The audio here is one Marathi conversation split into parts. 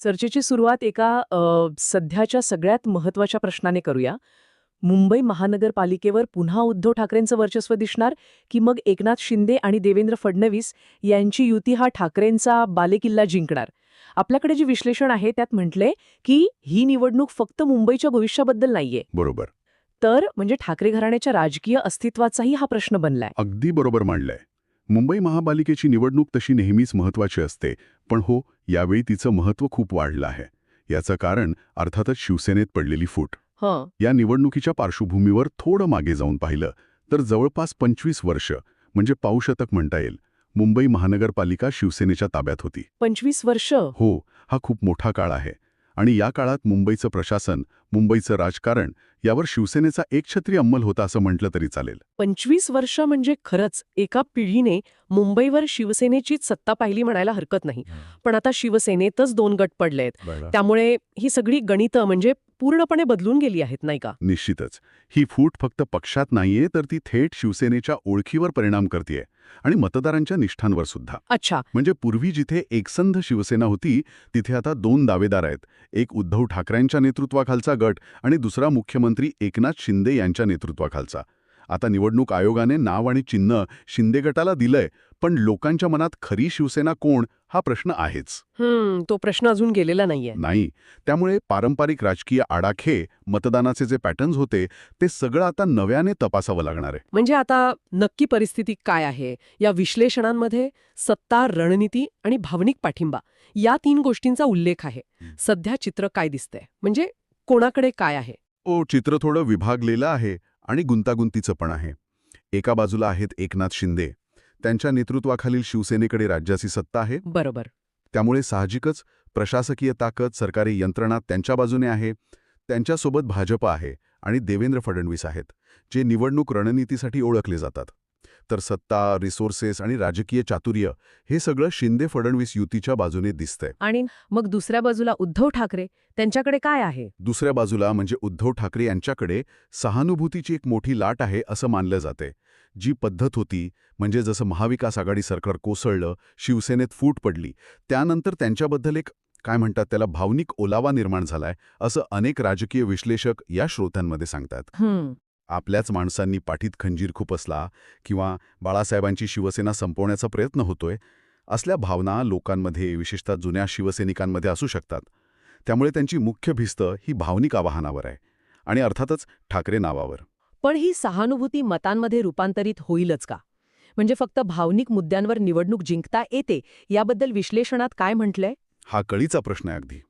चर्चेची सुरुवात एका सध्याच्या सगळ्यात महत्त्वाच्या प्रश्नाने करूया. मुंबई महानगरपालिकेवर पुन्हा उद्धव ठाकरेंचं वर्चस्व दिसणार की मग एकनाथ शिंदे आणि देवेंद्र फडणवीस यांची युती हा ठाकरेंचा बालेकिल्ला जिंकणार? आपल्याकडे जे विश्लेषण आहे त्यात म्हटले की ही निवडणूक फक्त मुंबईच्या भविष्याबद्दल नाहीये. बरोबर. तर म्हणजे ठाकरे घराण्याच्या राजकीय अस्तित्वाचाही हा प्रश्न बनलाय. अगदी बरोबर मांडलंय. मुंबई महापालिकेची निवडणूक तशी नेहमीच महत्वाची असते पण हो यावेळी तिचं महत्त्व खूप वाढलं आहे. याचं कारण अर्थातच शिवसेनेत पडलेली फूट. हं. या निवडणुकीच्या पार्श्वभूमीवर थोडं मागे जाऊन पाहिलं तर जवळपास पंचवीस वर्ष म्हणजे पाऊशतक म्हणता येईल मुंबई महानगरपालिका शिवसेनेच्या ताब्यात होती. पंचवीस वर्ष? हो हा खूप मोठा काळ आहे. आणि या काळात मुंबईचं प्रशासन मुंबईचं राजकारण यावर शिवसेनेचा एकछत्री अंमल होता असं म्हटलं तरी चालेल. पंचवीस वर्ष म्हणजे खरंच एका पिढीने मुंबईवर शिवसेनेचीच सत्ता पाहिली म्हणायला हरकत नाही. पण आता शिवसेनेतच दोन गट पडलेत. त्यामुळे ही सगळी गणितं म्हणजे पूर्णपणे बदलून गेली आहेत नाही का? निश्चितच. ही फूट फक्त पक्षात नाहीये तर ती थेट शिवसेनेच्या ओळखीवर परिणाम करतेय आणि मतदारांच्या निष्ठांवर सुद्धा. अच्छा. म्हणजे पूर्वी जिथे एकसंध शिवसेना होती तिथे आता दोन दावेदार आहेत. एक उद्धव ठाकरेंच्या नेतृत्वाखालचा गट आणि दुसरा मुख्यमंत्री एकनाथ शिंदे यांच्या नेतृत्वाखालचा. आता निवडणूक आयोगाने नाव आणि चिन्ह शिंदे गटाला दिलंय पण लोकांच्या मनात खरी शिवसेना कोण हा प्रश्न आहेच. तो प्रश्न अजून गेलेला नाहीये. नाही त्यामुळे पारंपरिक राजकीय आडाखे मतदानाचे जे पॅटर्न्स होते ते सगळं आता नव्याने तपासावं लागणार आहे. म्हणजे आता नक्की परिस्थिती काय आहे? या विश्लेषणांमध्ये सत्ता रणनीती आणि भावनिक पाठिंबा या तीन गोष्टींचा उल्लेख आहे. हं. सध्या चित्र काय दिसतंय? म्हणजे कोणाकडे काय आहे? ओ चित्र थोडं विभागलेलं आहे. आणि गुंतागुंतीचं पण आहे. एका बाजूला आहेत एकनाथ शिंदे. त्यांच्या नेतृत्वाखालील शिवसेनेकडे राज्याची सत्ता आहे. बरोबर. त्यामुळे साहजिकच प्रशासकीय ताकद सरकारी यंत्रणा त्यांच्या बाजूने आहे. त्यांच्यासोबत भाजप आहे आणि देवेंद्र फडणवीस आहेत जे निवडणूक रणनीतीसाठी ओळखले जातात. तर सत्ता रिसोर्सेस आणि राजकीय चातुर्य हे सगळं शिंदे फडणवीस युतीच्या बाजूने दिसतंय. आणि मग दुसऱ्या बाजूला उद्धव ठाकरे त्यांच्याकडे काय आहे? दुसऱ्या बाजूला म्हणजे उद्धव ठाकरे यांच्याकडे सहानुभूतीची एक मोठी लाट आहे असं मानलं जाते जी पद्धत होती म्हणजे जसं महाविकास आघाडी सरकार कोसळलं शिवसेनेत फूट पडली त्यानंतर त्यांच्याबद्दल एक काय म्हणतात त्याला भावनिक ओलावा निर्माण झालाय असं अनेक राजकीय विश्लेषक या श्रोत्यांमध्ये सांगतात. आपल्याच माणसांनी पाठीत खंजीर खुपसला किंवा बाळासाहेबांची शिवसेना संपवण्याचा प्रयत्न होतोय असल्या भावना लोकांमध्ये विशेषतः जुन्या शिवसैनिकांमध्ये असू शकतात. त्यामुळे त्यांची मुख्य भिस्त ही भावनिक आवाहनावर आहे आणि अर्थातच ठाकरे नावावर. पण ही सहानुभूती मतांमध्ये रूपांतरित होईलच का? म्हणजे फक्त भावनिक मुद्द्यांवर निवडणूक जिंकता येते याबद्दल विश्लेषणात काय म्हटलंय? हा कळीचा प्रश्न आहे अगदी.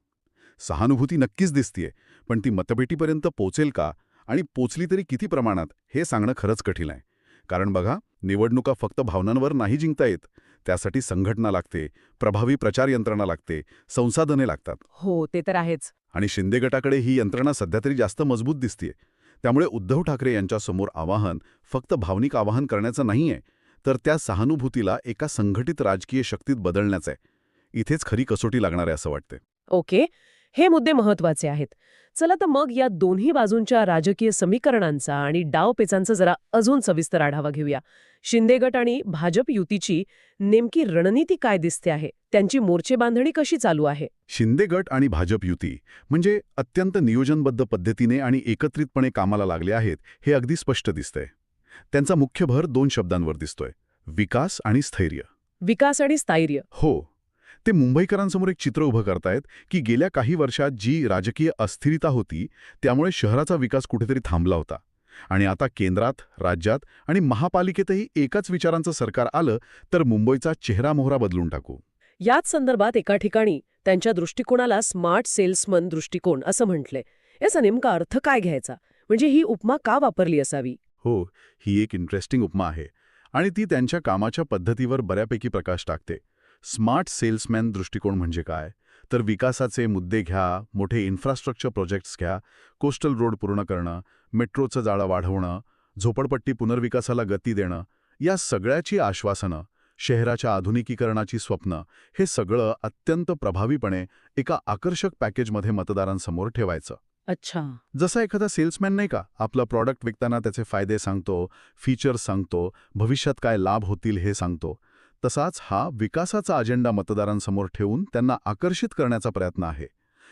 सहानुभूती नक्कीच दिसतीये पण ती मतपेटीपर्यंत पोचेल का? आणि पोचली तरी किती प्रमाणात हे सांगणं खरंच कठीण आहे. कारण बघा निवडणुका फक्त भावनांवर नाही जिंकता येत त्यासाठी संघटना लागते प्रभावी प्रचार यंत्रणा लागते संसाधने लागतात. हो ते तर आहेच. आणि शिंदे गटाकडे ही यंत्रणा सध्या तरी जास्त मजबूत दिसतीये. त्यामुळे उद्धव ठाकरे यांच्यासमोर आवाहन फक्त भावनिक आवाहन करण्याचं नाहीये तर त्या सहानुभूतीला एका संघटित राजकीय शक्तीत बदलण्याचं आहे. इथेच खरी कसोटी लागणार आहे असं वाटते ओके हे मुद्दे महत्त्वाचे आहेत. चला तर मग या दोन्ही बाजूंच्या राजकीय समीकरणांचा आणि डावपेचांचा जरा अजून सविस्तर आढावा घेऊया. शिंदे गट आणि भाजप युतीची नेमकी रणनीती काय दिसते आहे? त्यांची मोर्चे बांधणी कशी चालू आहे? शिंदे गट आणि भाजप युती म्हणजे अत्यंत नियोजनबद्ध पद्धतीने आणि एकत्रितपणे कामाला लागले आहेत हे अगदी स्पष्ट दिसतंय. त्यांचा मुख्य भर दोन शब्दांवर दिसतोय. विकास आणि स्थैर्य. विकास आणि स्थायर्य. हो. ते मुंबईकरांसमोर एक चित्र उभं करतायत की गेल्या काही वर्षात जी राजकीय अस्थिरता होती त्यामुळे शहराचा विकास कुठेतरी थांबला होता. आणि आता केंद्रात राज्यात आणि महापालिकेतही एकाच विचारांचं सरकार आलं तर मुंबईचा चेहरा मोहरा बदलून टाकू. याच संदर्भात एका ठिकाणी त्यांच्या दृष्टिकोनाला स्मार्ट सेल्समन दृष्टिकोन असं म्हटलंय. याचा नेमका अर्थ काय घ्यायचा? म्हणजे ही उपमा का वापरली असावी? हो ही एक इंटरेस्टिंग उपमा आहे. आणि ती त्यांच्या कामाच्या पद्धतीवर बऱ्यापैकी प्रकाश टाकते. स्मार्ट सेल्समॅन दृष्टिकोन म्हणजे काय? तर विकासाचे मुद्दे घ्या मोठे इन्फ्रास्ट्रक्चर प्रोजेक्ट्स घ्या कोस्टल रोड पूर्ण करणं मेट्रोचं जाळं वाढवणं झोपडपट्टी पुनर्विकासाला गती देणं या सगळ्याची आश्वासनं शहराच्या आधुनिकीकरणाची स्वप्न हे सगळं अत्यंत प्रभावीपणे एका आकर्षक पॅकेजमध्ये मतदारांसमोर ठेवायचं. अच्छा. जसा एखादा सेल्समॅन नाही का आपलं प्रॉडक्ट विकताना त्याचे फायदे सांगतो फीचर्स सांगतो भविष्यात काय लाभ होतील हे सांगतो. तसाच हा विकासाचा अजेंडा मतदारांसमोर ठेवून त्यांना आकर्षित करण्याचा प्रयत्न आहे.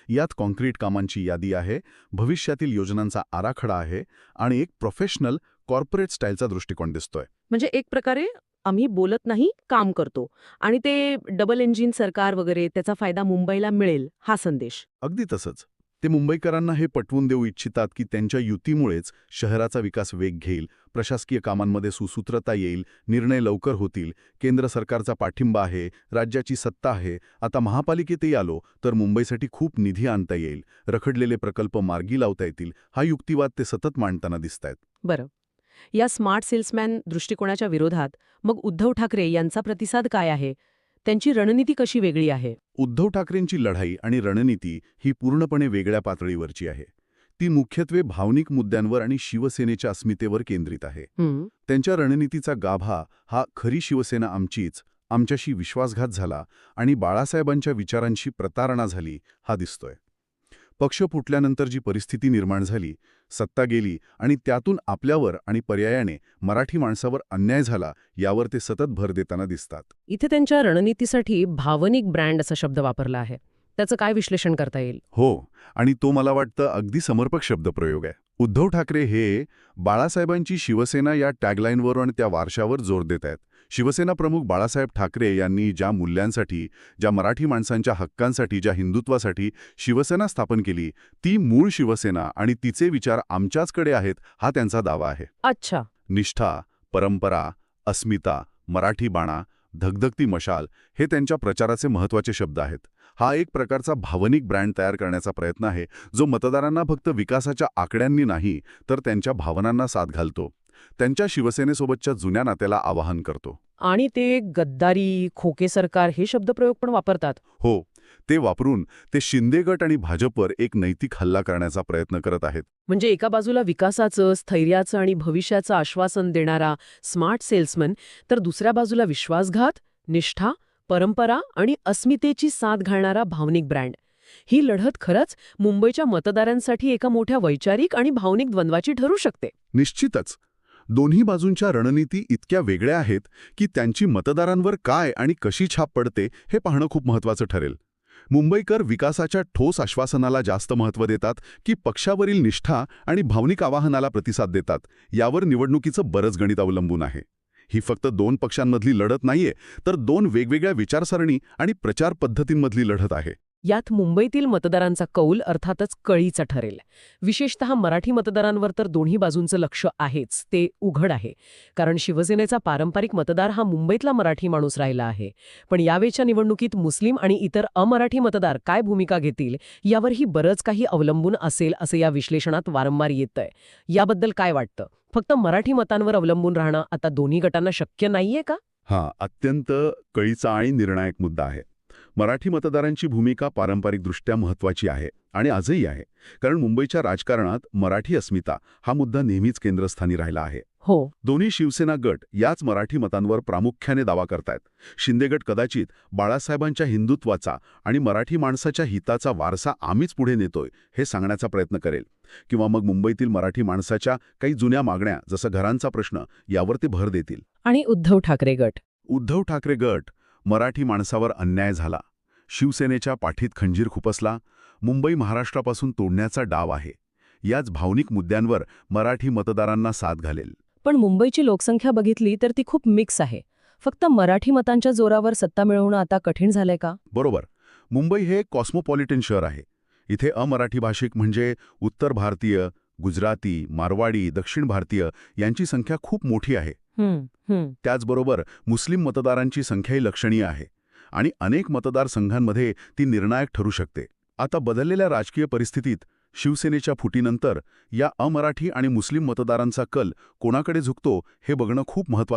यात कॉन्क्रीट कामांची यादी आहे भविष्यातील योजनांचा आराखडा आहे आणि एक प्रोफेशनल कॉर्पोरेट स्टाईलचा दृष्टिकोन दिसतोय. म्हणजे एक प्रकारे आम्ही बोलत नाही काम करतो. आणि ते डबल इंजिन सरकार वगैरे त्याचा फायदा मुंबईला मिळेल हा संदेश. अगदी तसंच. ते मुंबईकरांना हे पटवून देऊ इच्छितात की त्यांच्या युतीमुळेच शहराचा विकास वेग घेईल प्रशासकीय कामांमध्ये सुसूत्रता येईल निर्णय लवकर होतील केंद्र सरकारचा पाठिंबा आहे राज्याची सत्ता आहे आता महापालिकेतही आलो तर मुंबईसाठी खूप निधी आणता येईल रखडलेले प्रकल्प मार्गी लावता येतील हा युक्तिवाद ते सतत मांडताना दिसतायत. बरं. या स्मार्ट सेल्समॅन दृष्टिकोनाच्या विरोधात मग उद्धव ठाकरे यांचा प्रतिसाद काय आहे? त्यांची रणनीती कशी वेगळी आहे? उद्धव ठाकरेंची लढाई आणि रणनीती ही पूर्णपणे वेगळ्या पातळीवरची आहे. ती मुख्यत्वे भावनिक मुद्द्यांवर आणि शिवसेनेच्या अस्मितेवर केंद्रित आहे. त्यांच्या रणनीतीचा गाभा हा खरी शिवसेना आमचीच आमच्याशी विश्वासघात झाला आणि बाळासाहेबांच्या विचारांशी प्रतारणा झाली हा दिसतोय. पक्ष फुटल्यानंतर जी परिस्थिती निर्माण झाली सत्ता गेली आणि त्यातून आपल्यावर आणि पर्यायाने मराठी माणसावर अन्याय झाला यावर ते सतत भर देताना दिसतात. इथे त्यांच्या रणनीतीसाठी भावनिक ब्रँड असा शब्द वापरला आहे. त्याचं काय विश्लेषण करता येईल? हो आणि तो मला वाटतं अगदी समर्पक शब्दप्रयोग आहे. उद्धव ठाकरे हे बाळासाहेबांची शिवसेना या टॅगलाईनवर आणि त्या वारशावर जोर देत आहेत. शिवसेना प्रमुख बाळासाहेब ठाकरे यांनी ज्या मूल्यांसाठी ज्या मराठी माणसांच्या हक्कांसाठी ज्या हिंदुत्वासाठी शिवसेना स्थापन केली ती मूळ शिवसेना आणि तिचे विचार आमच्याचकडे आहेत हा त्यांचा दावा आहे. अच्छा. निष्ठा परंपरा अस्मिता मराठी बाणा धगधगती मशाल हे त्यांच्या प्रचाराचे महत्त्वाचे शब्द आहेत. हा एक प्रकारचा भावनिक ब्रँड तयार करण्याचा प्रयत्न आहे जो मतदारांना फक्त विकासाच्या आकड्यांनी नाही तर त्यांच्या भावनांना साथ घालतो. त्यांच्या शिवसेनेसोबतच्या जुन्या नात्याला आवाहन करतो. आणि ते गद्दारी खोके सरकार हे शब्दप्रयोग पण वापरतात. हो ते वापरून ते शिंदे गट आणि भाजपवर एक नैतिक हल्ला करण्याचा प्रयत्न करत आहेत. म्हणजे एका बाजूला विकासाचं स्थैर्याचं आणि भविष्याचं आश्वासन देणारा स्मार्ट सेल्समन तर दुसऱ्या बाजूला विश्वासघात निष्ठा परंपरा आणि अस्मितेची साथ घालणारा भावनिक ब्रँड. ही लढत खरंच मुंबईच्या मतदारांसाठी एका मोठ्या वैचारिक आणि भावनिक द्वंद्वाची ठरू शकते. निश्चितच. दोन्ही बाजूंच्या रणनीती इतक्या वेगळ्या आहेत की त्यांची मतदारांवर काय आणि कशी छाप पडते हे पाहणं खूप महत्त्वाचं ठरेल. मुंबईकर विकासाच्या ठोस आश्वासनाला जास्त महत्त्व देतात की पक्षावरील निष्ठा आणि भावनिक आवाहनाला प्रतिसाद देतात यावर निवडणुकीचं बरंच गणित अवलंबून आहे. ही फक्त दोन पक्षांमधली लढत नाहीये तर दोन वेगवेगळ्या विचारसरणी आणि प्रचार पद्धतींमधली लढत आहे. यात मुंबईतील मतदारांचा कौल अर्थातच कळीचा ठरेल. विशेषतः मराठी मतदारांवर तर दोन्ही बाजूंचं लक्ष आहेच ते उघड आहे. कारण शिवसेनेचा पारंपरिक मतदार हा मुंबईतला मराठी माणूस राहिला आहे. पण यावेळच्या निवडणुकीत मुस्लिम आणि इतर अमराठी मतदार काय भूमिका घेतील यावरही बरंच काही अवलंबून असेल असं या विश्लेषणात वारंवार येतंय. याबद्दल काय वाटतं? फक्त मराठी मतांवर अवलंबून राहणं आता दोन्ही गटांना शक्य नाहीये का? हा अत्यंत कळीचा आणि निर्णायक मुद्दा आहे. मराठी मतदारांची भूमिका पारंपरिकदृष्ट्या महत्त्वाची आहे आणि आजही आहे. कारण मुंबईच्या राजकारणात मराठी अस्मिता हा मुद्दा नेहमीच केंद्रस्थानी राहिला आहे. हो. दोन्ही शिवसेना गट याच मराठी मतांवर प्रामुख्याने दावा करतायत. शिंदे गट कदाचित बाळासाहेबांच्या हिंदुत्वाचा आणि मराठी माणसाच्या हिताचा वारसा आम्हीच पुढे नेतोय हे सांगण्याचा प्रयत्न करेल. किंवा मग मुंबईतील मराठी माणसाच्या काही जुन्या मागण्या जसं घरांचा प्रश्न यावर ते भर देतील. आणि उद्धव ठाकरे गट. उद्धव ठाकरे गट मराठी माणसावर अन्याय झाला. शिवसेनेच्या पाठीत खंजीर खुपसला मुंबई महाराष्ट्रापासून तोडण्याचा डाव आहे. याच भावनिक मुद्द्यांवर मराठी मतदारांना साथ घालेल. पण मुंबईची लोकसंख्या बघितली तर ती खूप मिक्स आहे. फक्त मराठी मतांच्या जोरावर सत्ता मिळवणं आता कठीण झालंय का? बरोबर. मुंबई हे कॉस्मोपॉलिटन शहर आहे. इथे अमराठी भाषिक म्हणजे उत्तर भारतीय गुजराती मारवाडी दक्षिण भारतीय यांची संख्या खूप मोठी आहे. त्याचबरोबर मुस्लिम मतदारांची संख्याही लक्षणीय आहे आणि अनेक मतदारसंघांमध्ये ती निर्णायक ठरू शकते. आता बदललेल्या राजकीय परिस्थितीत शिवसेनेच्या फुटीनंतर या अमराठी आणि मुस्लिम मतदारांचा कल कोणाकडे झुकतो हे बघणं खूप महत्वाचं